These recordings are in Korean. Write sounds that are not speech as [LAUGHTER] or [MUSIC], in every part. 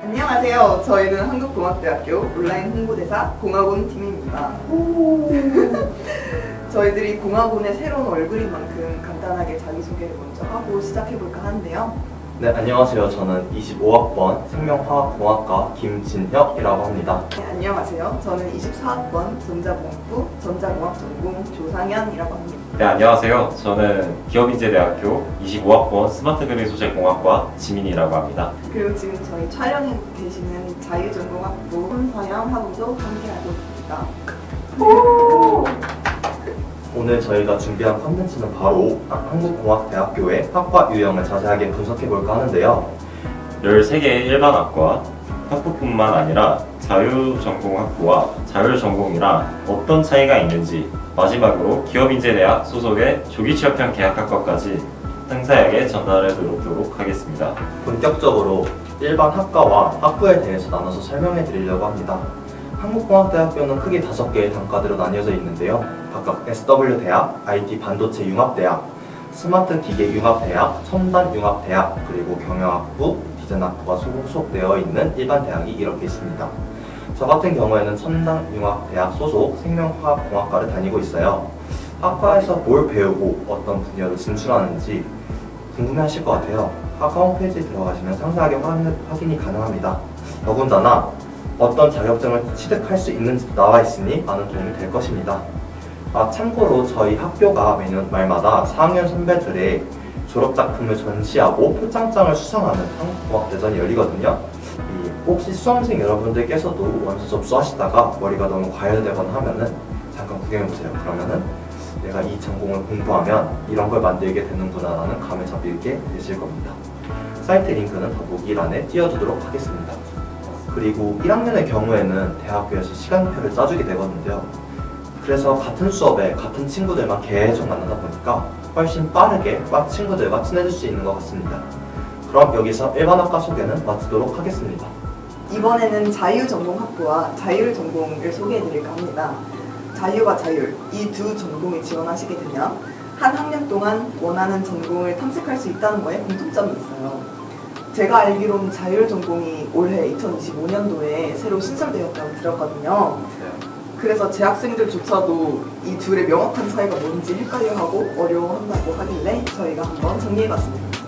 안녕하세요. 저희는 한국공학대학교 온라인 홍보대사 공학원 팀입니다. [LAUGHS] 저희들이 공학원의 새로운 얼굴인 만큼 간단하게 자기소개를 먼저 하고 시작해볼까 하는데요. 네, 안녕하세요. 저는 25학번 생명화학공학과 김진혁이라고 합니다. 네, 안녕하세요. 저는 24학번 전자공학부 전자공학 전공 조상현이라고 합니다. 네, 안녕하세요. 저는 기업인재대학교 25학번 스마트그림 소재공학과 지민이라고 합니다. 그리고 지금 저희 촬영해 계시는 자유전공학부 손서영 학우도 함께하고 있습니다. 오늘 저희가 준비한 컨텐츠는 바로 한국공학대학교의 학과 유형을 자세하게 분석해 볼까 하는데요. 13개의 일반 학과, 학부뿐만 아니라 자유전공학부와 자율전공이랑 어떤 차이가 있는지 마지막으로 기업인재대학 소속의 조기 취업형 계약학과까지 상세하게 전달해 드리도록 하겠습니다. 본격적으로 일반 학과와 학부에 대해서 나눠서 설명해 드리려고 합니다. 한국공학대학교는 크게 다섯 개의 단과대로 나뉘어져 있는데요. 각각 SW대학, IT 반도체 융합대학, 스마트 기계 융합대학, 첨단 융합대학, 그리고 경영학부, 디자인학부가 소속되어 있는 일반 대학이 이렇게 있습니다. 저 같은 경우에는 첨단 융합대학 소속 생명화학공학과를 다니고 있어요. 학과에서 뭘 배우고 어떤 분야로 진출하는지 궁금해하실 것 같아요. 학과 홈페이지에 들어가시면 상세하게 확인, 확인이 가능합니다. 더군다나 어떤 자격증을 취득할 수 있는지 나와 있으니 많은 도움이 될 것입니다. 아, 참고로 저희 학교가 매년 말마다 4학년 선배들의 졸업 작품을 전시하고 표창장을 수상하는 한국공학대전이 열리거든요. 이 혹시 수험생 여러분들께서도 원서 접수하시다가 머리가 너무 과열되거나 하면은 잠깐 구경해보세요. 그러면은 내가 이 전공을 공부하면 이런 걸 만들게 되는구나 라는 감을 잡게 되실 겁니다. 사이트 링크는 더보기란에 띄워두도록 하겠습니다. 그리고 1학년의 경우에는 대학교에서 시간표를 짜주게 되거든요. 그래서 같은 수업에 같은 친구들만 계속 만나다 보니까 훨씬 빠르게 과 친구들과 친해질 수 있는 것 같습니다. 그럼 여기서 일반학과 소개는 마치도록 하겠습니다. 이번에는 자유전공학부와 자율전공을 소개해드릴까 합니다. 자유와 자율 이 두 전공에 지원하시게 되면 한 학년 동안 원하는 전공을 탐색할 수 있다는 거에 공통점이 있어요. 제가 알기로는 자율 전공이 올해 2025년도에 새로 신설되었다고 들었거든요. 그래서 재학생들조차도 이 둘의 명확한 차이가 뭔지 헷갈려하고 어려워한다고 하길래 저희가 한번 정리해봤습니다.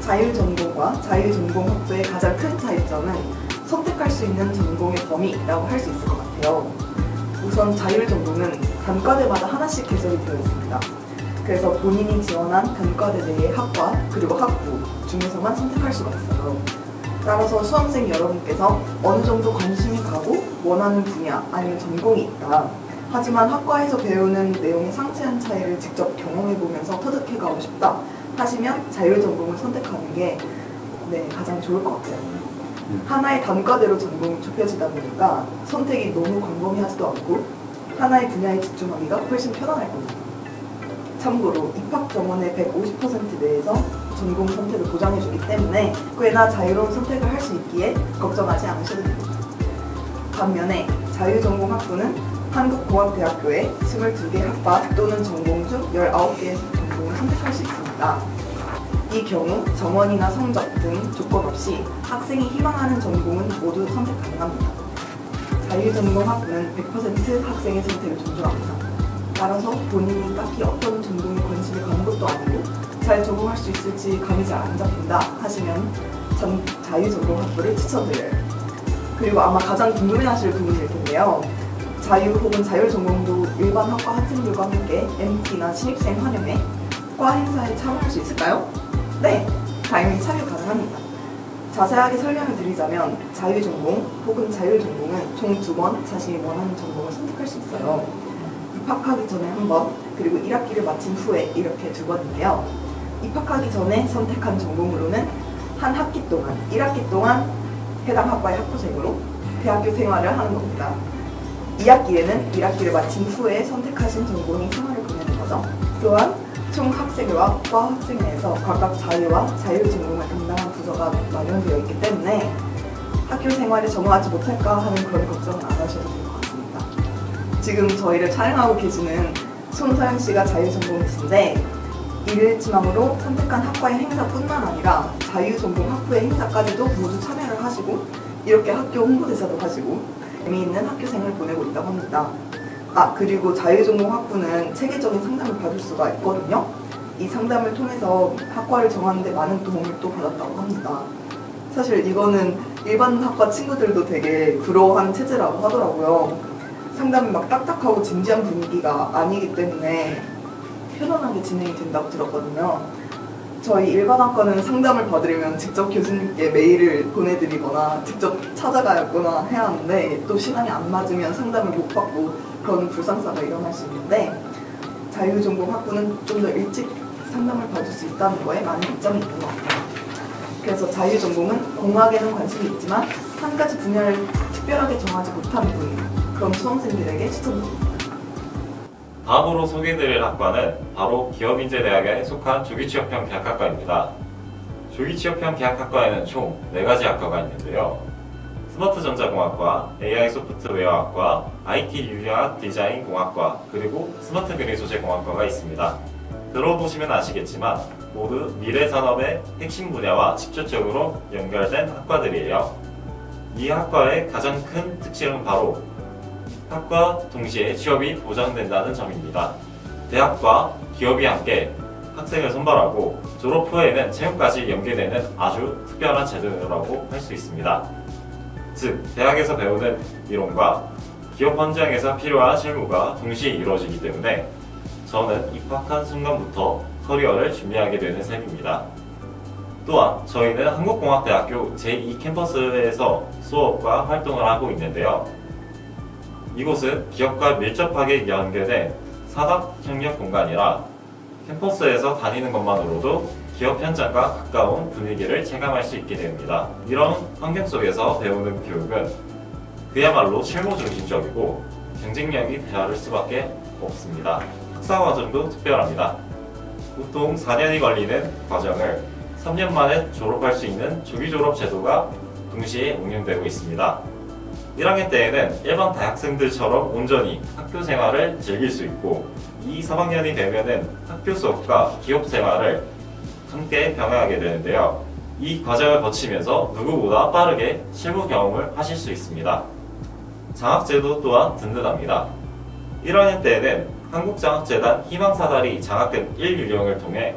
자율 전공과 자율 전공학부의 가장 큰 차이점은 선택할 수 있는 전공의 범위라고 할 수 있을 것 같아요. 우선 자율 전공은 단과대마다 하나씩 개설이 되어 있습니다. 그래서 본인이 지원한 단과대 내의 학과 그리고 학부 중에서만 선택할 수가 있어요. 따라서 수험생 여러분께서 어느 정도 관심이 가고 원하는 분야 아니면 전공이 있다. 하지만 학과에서 배우는 내용의 상세한 차이를 직접 경험해보면서 터득해가고 싶다 하시면 자율 전공을 선택하는 게 네, 가장 좋을 것 같아요. 하나의 단과대로 전공이 좁혀지다 보니까 선택이 너무 광범위하지도 않고 하나의 분야에 집중하기가 훨씬 편안할 겁니다. 참고로 입학 정원의 150% 내에서 전공 선택을 보장해주기 때문에 꽤나 자유로운 선택을 할 수 있기에 걱정하지 않으셔도 됩니다. 반면에 자유전공학부는 한국공학대학교의 22개 학과 또는 전공 중 19개의 전공을 선택할 수 있습니다. 이 경우 정원이나 성적 등 조건 없이 학생이 희망하는 전공은 모두 선택 가능합니다. 자유전공학부는 100% 학생의 선택을 존중합니다. 따라서 본인이 딱히 어떤 전공에 관심이 가는 것도 아니고 잘 적응할 수 있을지 감이 잘 안 잡힌다 하시면 전 자유 전공 학부를 추천드려요. 그리고 아마 가장 궁금해하실 부분일 텐데요. 자유 혹은 자율 전공도 일반 학과 학생들과 함께 MT나 신입생 환영회, 과 행사에 참여할 수 있을까요? 네, 당연히 참여 가능합니다. 자세하게 설명을 드리자면 자유 전공 혹은 자율 전공은 총 두 번 자신이 원하는 전공을 선택할 수 있어요. 입학하기 전에 한 번, 그리고 1학기를 마친 후에 이렇게 두 번인데요. 입학하기 전에 선택한 전공으로는 한 학기 동안, 1학기 동안 해당 학과의 학부생으로 대학교 생활을 하는 겁니다. 2학기에는 1학기를 마친 후에 선택하신 전공이 생활을 보내는 거죠. 또한 총 학생회와 과 학생회에서 각각 자유와 자율 전공을 담당한 부서가 마련되어 있기 때문에 학교 생활에 적응하지 못할까 하는 그런 걱정은 안 하셔도 같습니다. 지금 저희를 촬영하고 계시는 손서영 씨가 자율전공이신데 일일지망으로 선택한 학과의 행사뿐만 아니라 자유전공 학부의 행사까지도 모두 참여를 하시고 이렇게 학교 홍보대사도 하시고 재미있는 학교생을 보내고 있다고 합니다. 아 그리고 자유전공 학부는 체계적인 상담을 받을 수가 있거든요. 이 상담을 통해서 학과를 정하는 데 많은 도움을 또 받았다고 합니다. 사실 이거는 일반 학과 친구들도 되게 부러워하는 체제라고 하더라고요. 상담이 막 딱딱하고 진지한 분위기가 아니기 때문에 편안하게 진행이 된다고 들었거든요. 저희 일반 학과는 상담을 받으려면 직접 교수님께 메일을 보내드리거나 직접 찾아가거나 해야 하는데 또 시간이 안 맞으면 상담을 못 받고 그런 불상사가 일어날 수 있는데 자유전공 학부는 좀 더 일찍 상담을 받을 수 있다는 거에 많은 이점이 있는 것 같아요. 그래서 자유전공은 공학에는 관심이 있지만 한 가지 분야를 특별하게 정하지 못한 분 그런 수험생들에게 추천드립니다. 다음으로 소개해드릴 학과는 바로 기업인재대학에 속한 조기취업형 계약학과입니다. 조기취업형 계약학과에는 총 4가지 학과가 있는데요. 스마트 전자공학과, AI 소프트웨어학과, IT 유리학 디자인 공학과, 그리고 스마트 그린 소재 공학과가 있습니다. 들어보시면 아시겠지만 모두 미래 산업의 핵심 분야와 직접적으로 연결된 학과들이에요. 이 학과의 가장 큰 특징은 바로 학과 동시에 취업이 보장된다는 점입니다. 대학과 기업이 함께 학생을 선발하고 졸업 후에는 채용까지 연계되는 아주 특별한 제도라고 할 수 있습니다. 즉, 대학에서 배우는 이론과 기업 현장에서 필요한 실무가 동시에 이루어지기 때문에 저는 입학한 순간부터 커리어를 준비하게 되는 셈입니다. 또한 저희는 한국공학대학교 제2 캠퍼스에서 수업과 활동을 하고 있는데요. 이곳은 기업과 밀접하게 연계된 산업 협력 공간이라 캠퍼스에서 다니는 것만으로도 기업 현장과 가까운 분위기를 체감할 수 있게 됩니다. 이런 환경 속에서 배우는 교육은 그야말로 실무 중심적이고 경쟁력이 대화를 수밖에 없습니다. 학사 과정도 특별합니다. 보통 4년이 걸리는 과정을 3년 만에 졸업할 수 있는 조기 졸업 제도가 동시에 운영되고 있습니다. 1학년 때에는 일반 대학생들처럼 온전히 학교 생활을 즐길 수 있고 2, 3학년이 되면은 학교 수업과 기업 생활을 함께 병행하게 되는데요. 이 과정을 거치면서 누구보다 빠르게 실무 경험을 하실 수 있습니다. 장학제도 또한 든든합니다. 1학년 때에는 한국장학재단 희망사다리 장학금 1유형을 통해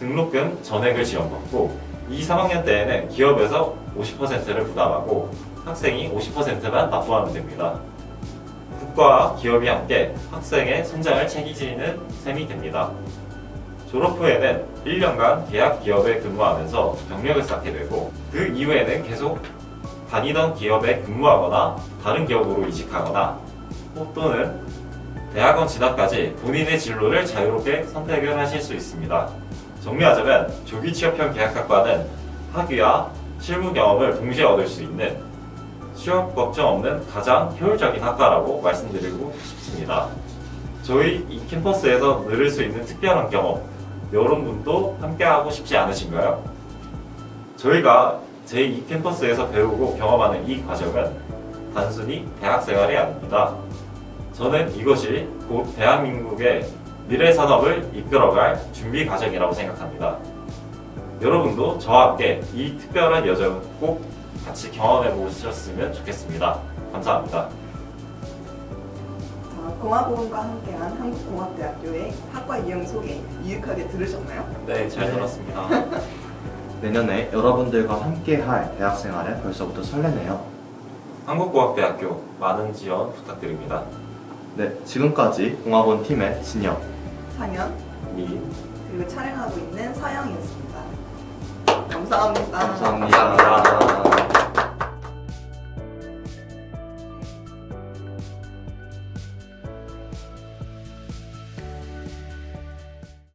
등록금 전액을 지원받고 2, 3학년 때에는 기업에서 50%를 부담하고 학생이 50%만 납부하면 됩니다. 국가와 기업이 함께 학생의 성장을 책임지는 셈이 됩니다. 졸업 후에는 1년간 계약 기업에 근무하면서 경력을 쌓게 되고 그 이후에는 계속 다니던 기업에 근무하거나 다른 기업으로 이직하거나 또- 또는 대학원 진학까지 본인의 진로를 자유롭게 선택을 하실 수 있습니다. 정리하자면 조기 취업형 계약학과는 학위와 실무 경험을 동시에 얻을 수 있는 취업 걱정 없는 가장 효율적인 학과라고 말씀드리고 싶습니다. 저희 이 캠퍼스에서 누릴 수 있는 특별한 경험, 여러분도 함께하고 싶지 않으신가요? 저희가 제2 캠퍼스에서 배우고 경험하는 이 과정은 단순히 대학 생활이 아닙니다. 저는 이것이 곧 대한민국의 미래 산업을 이끌어갈 준비 과정이라고 생각합니다. 여러분도 저와 함께 이 특별한 여정을 꼭 같이 경험해 보셨으면 좋겠습니다. 감사합니다. 자, 공화국과 함께한 한국공학대학교의 학과 이용 소개 유익하게 들으셨나요? 네, 잘 네. 들었습니다. [LAUGHS] 내년에 여러분들과 함께할 대학생활에 벌써부터 설레네요. 한국공학대학교 많은 지원 부탁드립니다. 네, 지금까지 공학원 팀의 진혁, 상현 민 그리고 촬영하고 있는 서영이었습니다. 감사합니다. 감사합니다.